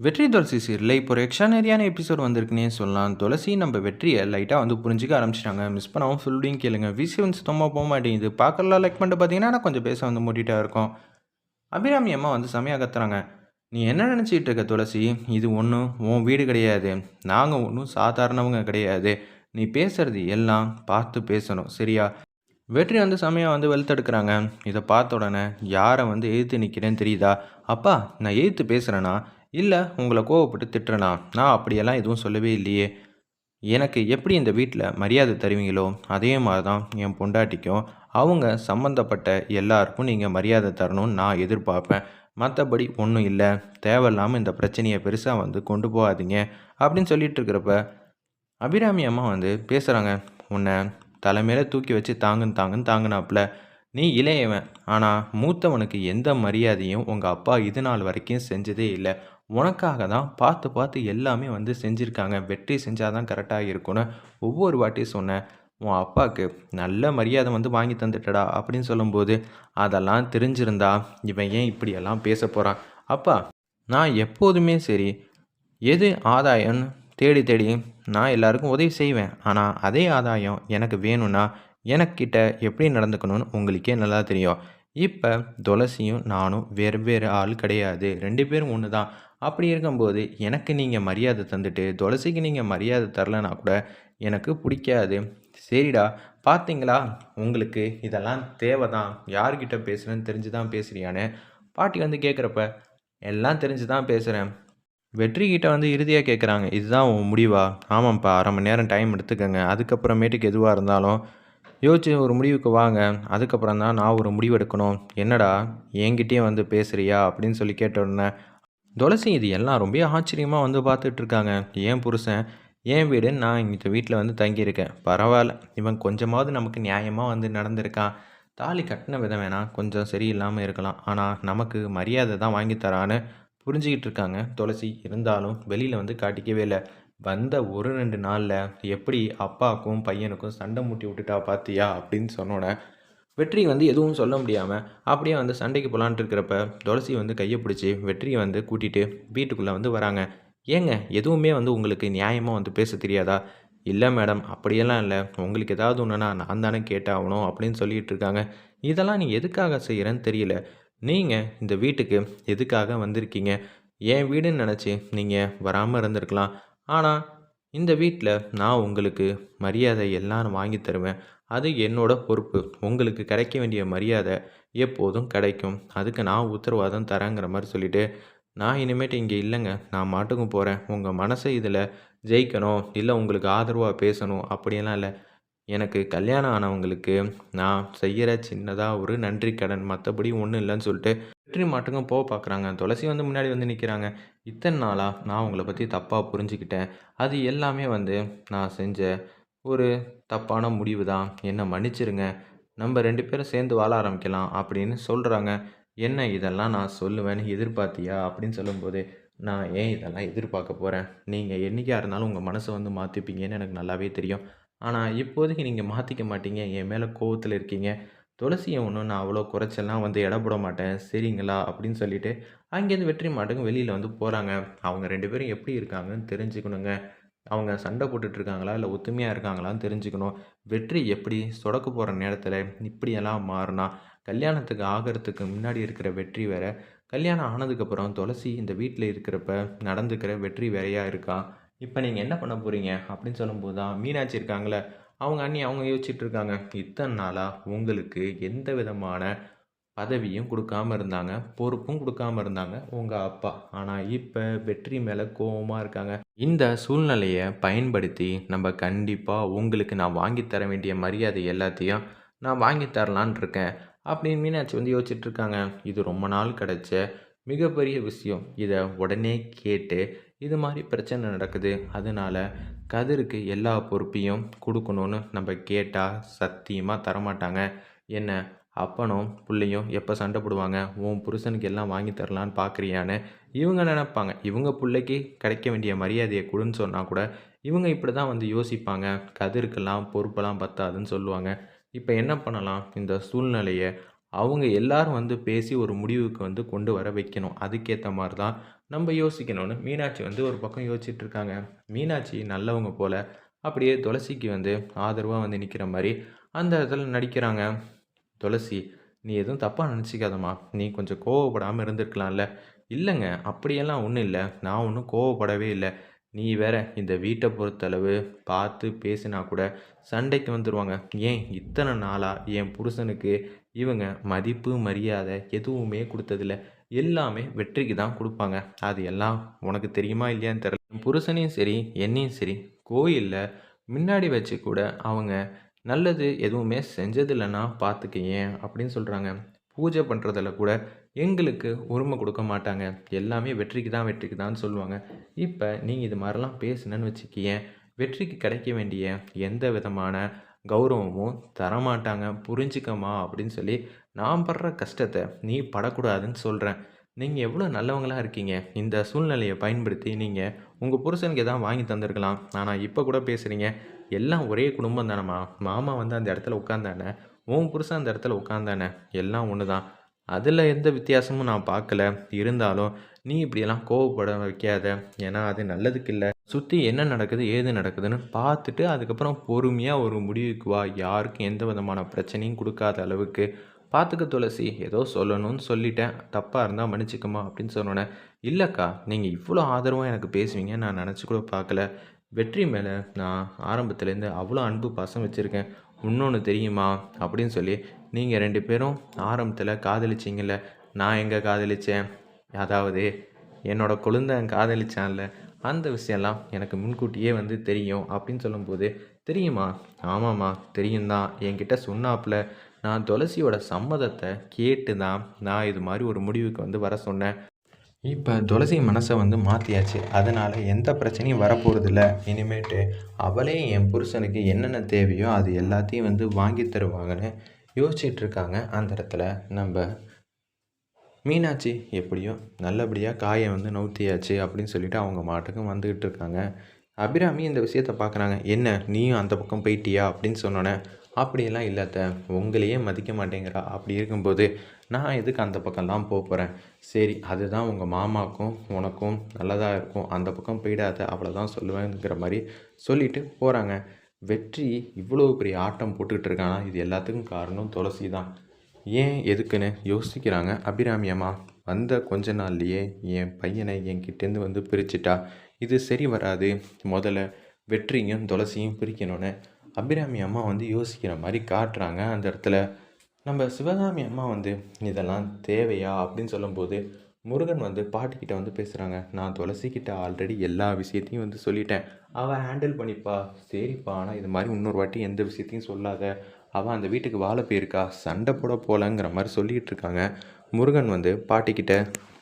வெற்றி துளசி சீரில் இப்போ ஒரு எக்ஸ்ட்ரானரியான எபிசோட் வந்திருக்குன்னே சொல்லலாம். துளசி நம்ம வெற்றியை லைட்டாக வந்து புரிஞ்சிக்க ஆரம்பிச்சிட்டாங்க. மிஸ் பண்ணாமல் ஃபுல்லையும் கேளுங்க. விசி வந்து சுத்தமாக போக மாட்டேங்குது. பார்க்கலாம் லைக் பண்ணிட்டு பார்த்தீங்கன்னா நான் கொஞ்சம் பேச வந்து மூட்டிகிட்டா இருக்கும். அபிராமி அம்மா வந்து செமையாக கத்துறாங்க. நீ என்ன நினச்சிட்டு இருக்க துளசி? இது ஒன்றும் உன் வீடு கிடையாது. நாங்கள் ஒன்றும் சாதாரணவங்க கிடையாது. நீ பேசுறது எல்லாம் பார்த்து பேசணும். சரியா? வெற்றி வந்து செமையாக வந்து வெளுத்தெடுக்கிறாங்க. இதை பார்த்த உடனே யாரை வந்து எதிர்த்து நிற்கிறேன்னு தெரியுதா? அப்பா நான் எதிர்த்து பேசுகிறேன்னா இல்லை உங்களை கோவப்பட்டு திட்டுறனா? நான் அப்படியெல்லாம் எதுவும் சொல்லவே இல்லையே. எனக்கு எப்படி இந்த வீட்டில் மரியாதை தருவீங்களோ அதே மாதிரி தான் என் பொண்டாட்டிக்கும். அவங்க சம்மந்தப்பட்ட எல்லாருக்கும் நீங்கள் மரியாதை தரணும்னு நான் எதிர்பார்ப்பேன். மற்றபடி ஒன்றும் இல்லை. தேவையில்லாமல் இந்த பிரச்சனையை பெருசாக வந்து கொண்டு போகாதீங்க. அப்படின்னு சொல்லிட்டு இருக்கிறப்ப அபிராமி அம்மா வந்து பேசுகிறாங்க உன்னை தலைமையில தூக்கி வச்சு தாங்குன்னு தாங்குன்னு தாங்கினாப்புல. நீ இளையவன். ஆனால் மூத்தவனுக்கு எந்த மரியாதையும் உங்கள் அப்பா இது நாள் வரைக்கும் செஞ்சதே இல்லை. உனக்காக தான் பார்த்து பார்த்து எல்லாமே வந்து செஞ்சுருக்காங்க. வெற்றி செஞ்சால் தான் கரெக்டாக இருக்கும்னு ஒவ்வொரு வாட்டியும் சொன்னேன். உன் அப்பாவுக்கு நல்ல மரியாதை வந்து வாங்கி தந்துட்டடா அப்படின்னு சொல்லும்போது அதெல்லாம் தெரிஞ்சிருந்தா இவன் ஏன் இப்படியெல்லாம் பேச போகிறான் அப்பா நான் எப்போதுமே சரி. எது ஆதாயம்னு தேடி தேடி நான் எல்லாருக்கும் உதவி செய்வேன். ஆனால் அதே ஆதாயம் எனக்கு வேணும்னா எனக்கிட்ட எப்படி நடந்துக்கணும்னு உங்களுக்கே நல்லா தெரியும். இப்போ துளசியும் நானும் வேறு வேறு ஆள் கிடையாது. ரெண்டு பேரும் ஒன்று தான் அப்படி இருக்கும்போது எனக்கு நீங்கள் மரியாதை தந்துட்டு துளசிக்கு நீங்கள் மரியாதை தரலனா கூட எனக்கு பிடிக்காது. சரிடா பார்த்தீங்களா உங்களுக்கு இதெல்லாம் தேவை தான் யார்கிட்ட பேசுகிறேன்னு தெரிஞ்சு தான் பேசுகிறியான்னு பாட்டி வந்து கேட்குறப்ப எல்லாம் தெரிஞ்சு தான் பேசுகிறேன் வெற்றிக்கிட்ட வந்து இறுதியாக கேட்குறாங்க இதுதான் உன் முடிவா? ஆமாம்ப்பா அரை மணி நேரம் டைம் எடுத்துக்கோங்க. அதுக்கப்புறமேட்டுக்கு எதுவாக இருந்தாலும் யோசிச்சு ஒரு முடிவுக்கு வாங்க. அதுக்கப்புறம் தான் நான் ஒரு முடிவு எடுக்கணும். என்னடா என்கிட்டயே வந்து பேசுகிறியா அப்படின்னு சொல்லி கேட்ட உடனே துளசி இது எல்லாம் ரொம்ப ஆச்சரியமாக வந்து பார்த்துட்டு இருக்காங்க ஏன் புருஷன்? ஏன் வீடுன்னு நான் இந்த வீட்டில் வந்து தங்கியிருக்கேன். பரவாயில்ல. இவன் கொஞ்சமாவது நமக்கு நியாயமாக வந்து நடந்திருக்கான். தாலி கட்டின விதம் வேணால் கொஞ்சம் சரியில்லாமல் இருக்கலாம். ஆனால் நமக்கு மரியாதை தான் வாங்கித்தரான்னு புரிஞ்சுக்கிட்டு இருக்காங்க. துளசி இருந்தாலும் வெளியில் வந்து காட்டிக்கவே இல்லை. வந்த ஒரு ரெண்டு நாளில் எப்படி அப்பாவுக்கும் பையனுக்கும் சண்டை மூட்டி விட்டுட்டா பார்த்தியா அப்படின்னு சொன்னோன்னே வெற்றி வந்து எதுவும் சொல்ல முடியாமல் அப்படியே வந்து சண்டைக்கு போகலான்ட்டு இருக்கிறப்ப துளசி வந்து கையை பிடிச்சி வெற்றியை வந்து கூட்டிகிட்டு வீட்டுக்குள்ளே வந்து வராங்க. ஏங்க எதுவுமே வந்து உங்களுக்கு நியாயமாக வந்து பேச தெரியாதா? இல்லை மேடம் அப்படியெல்லாம் இல்லை. உங்களுக்கு ஏதாவது ஒன்றுனா நான் தானே கேட்டாகணும் அப்படின்னு சொல்லிகிட்டு இருக்காங்க. இதெல்லாம் நீ எதுக்காக செய்கிறேன்னு தெரியல. நீங்கள் இந்த வீட்டுக்கு எதுக்காக வந்திருக்கீங்க? என் வீடுன்னு நினச்சி நீங்கள் வராமல் இருந்திருக்கலாம். ஆனால் இந்த வீட்டில் நான் உங்களுக்கு மரியாதை எல்லாம் வாங்கி தருவேன். அது என்னோட பொறுப்பு. உங்களுக்கு கிடைக்க வேண்டிய மரியாதை எப்போதும் கிடைக்கும். அதுக்கு நான் உத்தரவாதம் தரேங்கிற மாதிரி சொல்லிவிட்டு நான் இனிமேட்டு இங்கே இல்லைங்க. நான் மாட்டுக்கும் போகிறேன் உங்கள் மனசை இதில் ஜெயிக்கணும். இல்லை உங்களுக்கு ஆதரவாக பேசணும். அப்படியெல்லாம் இல்லை. எனக்கு கல்யாணம் ஆனவங்களுக்கு நான் செய்கிற சின்னதாக ஒரு நன்றி கடன். மற்றபடி ஒன்றும் இல்லைன்னு சொல்லிட்டு வெற்றி மாட்டுக்கும் போக பார்க்குறாங்க. துளசி வந்து முன்னாடி வந்து நிற்கிறாங்க. இத்தனை நாளாக நான் உங்களை பற்றி தப்பாக புரிஞ்சுக்கிட்டேன். அது எல்லாமே வந்து நான் செஞ்ச ஒரு தப்பான முடிவு தான். என்னை மன்னிச்சிருங்க. நம்ம ரெண்டு பேரும் சேர்ந்து வாழ ஆரம்பிக்கலாம் அப்படின்னு சொல்கிறாங்க என்ன இதெல்லாம் நான் சொல்லுவேன்னு எதிர்பார்த்தியா அப்படின்னு சொல்லும்போது நான் ஏன் இதெல்லாம் எதிர்பார்க்க போகிறேன் நீங்கள் என்றைக்காக இருந்தாலும் உங்கள் மனசை வந்து மாற்றிப்பீங்கன்னு எனக்கு நல்லாவே தெரியும். ஆனால் இப்போதைக்கு நீங்கள் மாற்றிக்க மாட்டீங்க. என் மேலே கோவத்தில் இருக்கீங்க. துளசியை ஒன்றும் நான் அவ்வளோ குறைச்செல்லாம் வந்து இட போட மாட்டேன். சரிங்களா? அப்படின்னு சொல்லிட்டு அங்கேருந்து வெற்றி மாட்டுக்கு வெளியில் வந்து போகிறாங்க அவங்க ரெண்டு பேரும் எப்படி இருக்காங்கன்னு தெரிஞ்சுக்கணுங்க. அவங்க சண்டை போட்டுட்டு இருக்காங்களா இல்லை ஒத்துமையாக இருக்காங்களான்னு தெரிஞ்சுக்கணும். வெற்றி எப்படி சொடக்க போகிற நேரத்தில் இப்படியெல்லாம் மாறினா? கல்யாணத்துக்கு ஆகிறதுக்கு முன்னாடி இருக்கிற வெற்றி வேற. கல்யாணம் ஆனதுக்கப்புறம் துளசி இந்த வீட்டில் இருக்கிறப்ப நடந்துக்கிற வெற்றி வேறையாக இருக்கா? இப்போ நீங்கள் என்ன பண்ண போகிறீங்க அப்படின்னு சொல்லும்போது தான் மீனாட்சி இருக்காங்களே அவங்க அண்ணி அவங்க யோசிச்சுட்டு இருக்காங்க இத்தனை நாளாக உங்களுக்கு எந்த விதமான பதவியும் கொடுக்காம இருந்தாங்க பொறுப்பும் கொடுக்காம இருந்தாங்க உங்கள் அப்பா. ஆனால் இப்போ வெற்றி மேலே கோபமாக இருக்காங்க. இந்த சூழ்நிலையை பயன்படுத்தி நம்ம கண்டிப்பாக உங்களுக்கு நான் வாங்கி தர வேண்டிய மரியாதை எல்லாத்தையும் நான் வாங்கி தரலான் இருக்கேன் அப்படின்னு மீனாட்சி வந்து யோசிச்சுட்டு இருக்காங்க இது ரொம்ப நாள் கிடச்ச மிகப்பெரிய விஷயம். இதை உடனே கேட்டு இது மாதிரி பிரச்சனை நடக்குது. அதனால் கதிருக்கு எல்லா பொறுப்பையும் கொடுக்கணுன்னு நம்ம கேட்டால் சத்தியமாக தரமாட்டாங்க. என்ன? அப்பனும் பிள்ளையும் எப்போ சண்டை போடுவாங்க? உன் புருஷனுக்கு எல்லாம் வாங்கி தரலான்னு பார்க்குறியான்னு இவங்க நினைப்பாங்க. இவங்க பிள்ளைக்கு கிடைக்க வேண்டிய மரியாதையை கொடுன்னு சொன்னால் கூட இவங்க இப்படி தான் வந்து யோசிப்பாங்க. கதிருக்கெல்லாம் பொறுப்பெல்லாம் பத்தாதுன்னு சொல்லுவாங்க. இப்போ என்ன பண்ணலாம்? இந்த சூழ்நிலையை அவங்க எல்லாரும் வந்து பேசி ஒரு முடிவுக்கு வந்து கொண்டு வர வைக்கணும். அதுக்கேற்ற மாதிரி தான் நம்ம யோசிக்கணும்னு மீனாட்சி வந்து ஒரு பக்கம் யோசிச்சுட்டு இருக்காங்க மீனாட்சி நல்லவங்க போல் அப்படியே துளசிக்கு வந்து ஆதரவாக வந்து நிற்கிற மாதிரி அந்த இடத்துல நடிக்கிறாங்க. துளசி நீ எதுவும் தப்பாக நினச்சிக்காதம்மா. நீ கொஞ்சம் கோவப்படாமல் இருந்திருக்கலாம்ல. இல்லைங்க அப்படியெல்லாம் ஒன்றும் இல்லை. நான் ஒன்றும் கோவப்படவே இல்லை. நீ வேற இந்த வீட்டை பொறுத்தளவு பார்த்து பேசினா கூட சண்டைக்கு வந்துடுவாங்க ஏன் இத்தனை நாளாக என் புருஷனுக்கு இவங்க மதிப்பு மரியாதை எதுவுமே கொடுத்ததில்ல. எல்லாமே வெற்றிக்கு தான் கொடுப்பாங்க. அது எல்லாம் உனக்கு தெரியுமா இல்லையான்னு தெரியல. புருஷனையும் சரி என்னையும் சரி கோயிலில் முன்னாடி வச்சு கூட அவங்க நல்லது எதுவுமே செஞ்சதில்லைன்னா பார்த்துக்க ஏன் அப்படின்னு சொல்கிறாங்க பூஜை பண்ணுறதில் கூட எங்களுக்கு உரிமை கொடுக்க மாட்டாங்க. எல்லாமே வெற்றிக்கு தான் வெற்றிக்கு தான் சொல்லுவாங்க. இப்போ நீங்கள் இது மாதிரிலாம் பேசுனேன்னு வச்சுக்கியேன். வெற்றிக்கு கிடைக்க வேண்டிய எந்த விதமான கௌரவமும் தரமாட்டாங்க. புரிஞ்சுக்கமா அப்படின்னு சொல்லி நான் படுற கஷ்டத்தை நீ படக்கூடாதுன்னு சொல்கிறேன் நீங்கள் எவ்வளோ நல்லவங்களாக இருக்கீங்க. இந்த சூழ்நிலையை பயன்படுத்தி நீங்கள் உங்கள் புருஷனுக்கு எதாவது வாங்கி தந்திருக்கலாம். ஆனால் இப்போ கூட பேசுகிறீங்க எல்லாம் ஒரே குடும்பம் தானேம்மா. மாமா வந்து அந்த இடத்துல உட்காந்தானே உன் புருஷன் அந்த இடத்துல உட்காந்தானே எல்லாம் ஒன்று தான் அதில் எந்த வித்தியாசமும் நான் பார்க்கல. இருந்தாலும் நீ இப்படியெல்லாம் கோவப்பட வைக்காத. ஏன்னா அது நல்லதுக்கு இல்லை. சுற்றி என்ன நடக்குது ஏது நடக்குதுன்னு பார்த்துட்டு அதுக்கப்புறம் பொறுமையாக ஒரு முடிவுக்கு வா. யாருக்கும் எந்த விதமான பிரச்சனையும் கொடுக்காத அளவுக்கு பார்த்துக்க துளசி ஏதோ சொல்லணும்னு சொல்லிட்டேன். தப்பாக இருந்தால் மன்னிச்சுக்கமா அப்படின்னு சொன்னோன்னே இல்லைக்கா நீங்கள் இவ்வளோ ஆதரவாக எனக்கு பேசுவீங்க நான் நினச்சி கூட பார்க்கல. வெற்றி மேலே நான் ஆரம்பத்துலேருந்து அவ்வளோ அன்பு பாசம் வச்சுருக்கேன். இன்னொன்று தெரியுமா? அப்படின்னு சொல்லி நீங்கள் ரெண்டு பேரும் ஆரம்பத்தில் காதலிச்சிங்கல்ல நான் எங்கே காதலித்தேன் அதாவது என்னோடய குழந்தை காதலிச்சான்ல அந்த விஷயம்லாம் எனக்கு முன்கூட்டியே வந்து தெரியும் அப்படின்னு சொல்லும்போது தெரியுமா? ஆமாம்மா தெரியும் தான் என்கிட்ட சொன்னாப்புல. நான் துளசியோட சம்மதத்தை கேட்டு தான் நான் இது மாதிரி ஒரு முடிவுக்கு வந்து வர சொன்னேன். இப்போ துளசி மனசை வந்து மாற்றியாச்சு அதனால் எந்த பிரச்சனையும் வரப்போகிறதில்ல இனிமேட்டு அவளே என் புருஷனுக்கு என்னென்ன தேவையோ அது எல்லாத்தையும் வந்து வாங்கி தருவாங்கன்னு யோசிச்சுட்டு இருக்காங்க. அந்த இடத்துல நம்ம மீனாட்சி எப்படியோ நல்லபடியாக காயை வந்து நவுத்தியாச்சு அப்படின்னு சொல்லிட்டு அவங்க மாட்டுக்கும் வந்துக்கிட்டு இருக்காங்க. அபிராமி இந்த விஷயத்த பார்க்குறாங்க என்ன நீயும் அந்த பக்கம் போயிட்டியா அப்படின்னு சொன்னோன்னே அப்படியெல்லாம் இல்லாத உங்களையே மதிக்க மாட்டேங்கிறா. அப்படி இருக்கும்போது நான் எதுக்கு அந்த பக்கம்லாம் போக போகிறேன் சரி அதுதான் உங்கள் மாமாவுக்கும் உனக்கும் நல்லதாக இருக்கும். அந்த பக்கம் போயிடாத அவ்வளோதான் சொல்லுவேங்கிற மாதிரி சொல்லிட்டு போகிறாங்க வெற்றி இவ்வளோ பெரிய ஆட்டம் போட்டுக்கிட்டு இருக்கானா? இது எல்லாத்துக்கும் காரணம் துளசி தான் ஏன் எதுக்குன்னு யோசிக்கிறாங்க அபிராமி அம்மா. வந்த கொஞ்ச நாள்லையே என் பையனை என்கிட்டேருந்து வந்து பிரிச்சிட்டா. இது சரி வராது. முதல்ல வெற்றியும் துளசியும் பிரிக்கணும்னு அபிராமி அம்மா வந்து யோசிக்கிற மாதிரி காட்டுறாங்க அந்த இடத்துல. நம்ம சிவகாமி அம்மா வந்து இதெல்லாம் தேவையா? அப்படின்னு சொல்லும்போது முருகன் வந்து பாட்டிக்கிட்ட வந்து பேசுகிறாங்க நான் துளசிக்கிட்ட ஆல்ரெடி எல்லா விஷயத்தையும் வந்து சொல்லிட்டேன். அவள் ஹேண்டில் பண்ணிப்பா. சரிப்பா. ஆனால் இது மாதிரி இன்னொரு வாட்டி எந்த விஷயத்தையும் சொல்லாத. அவள் அந்த வீட்டுக்கு வாழ போயிருக்கா? சண்டை போட போகலங்கிற மாதிரி சொல்லிகிட்டு இருக்காங்க. முருகன் வந்து பாட்டிக்கிட்ட